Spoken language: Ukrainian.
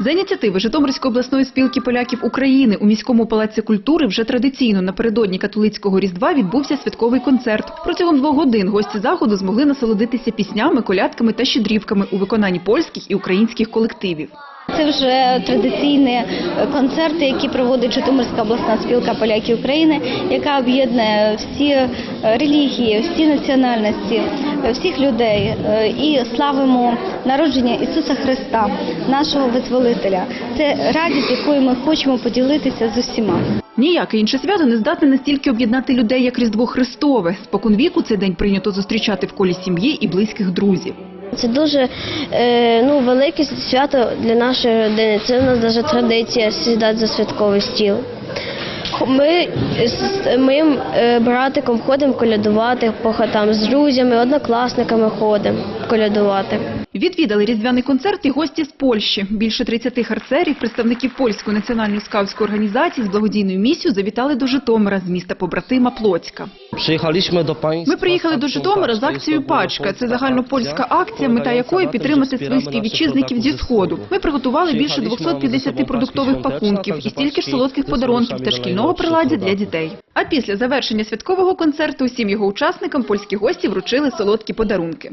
За ініціативи Житомирської обласної спілки поляків України у міському палаці культури вже традиційно напередодні католицького різдва відбувся святковий концерт. Протягом двох годин гості заходу змогли насолодитися піснями, колядками та щедрівками у виконанні польських і українських колективів. Це вже традиційні концерти, які проводить Житомирська обласна спілка поляків України, яка об'єднує всі релігії, всі національності, всіх людей е, і славимо народження Ісуса Христа, нашого визволителя. Це радість, якою ми хочемо поділитися з усіма. Ніяке інше свято не здатне настільки об'єднати людей, як Різдво Христове. Спокон віку цей день прийнято зустрічати в колі сім'ї і близьких друзів. Це дуже е, ну, велике свято для нашої родини. Це в нас навіть традиція сідати за святковий стіл. Ми з моїм е, братиком ходимо колядувати по хатам, з друзями, однокласниками ходимо колядувати. Відвідали різдвяний концерт і гості з Польщі. Більше 30 харцерів, представників польської національної скаутської організації з благодійною місією завітали до Житомира з міста побратима Плоцька. Przyjechaliśmy до. Ми приїхали до Житомира з акцією Пачка. Це загальнопольська акція, мета якої підтримати своїх співвітчизників зі сходу. Ми приготували більше 250 продуктових пакунків і стільки ж солодких подарунків та шкільного приладдя для дітей. А після завершення святкового концерту усім його учасникам польські гості вручили солодкі подарунки.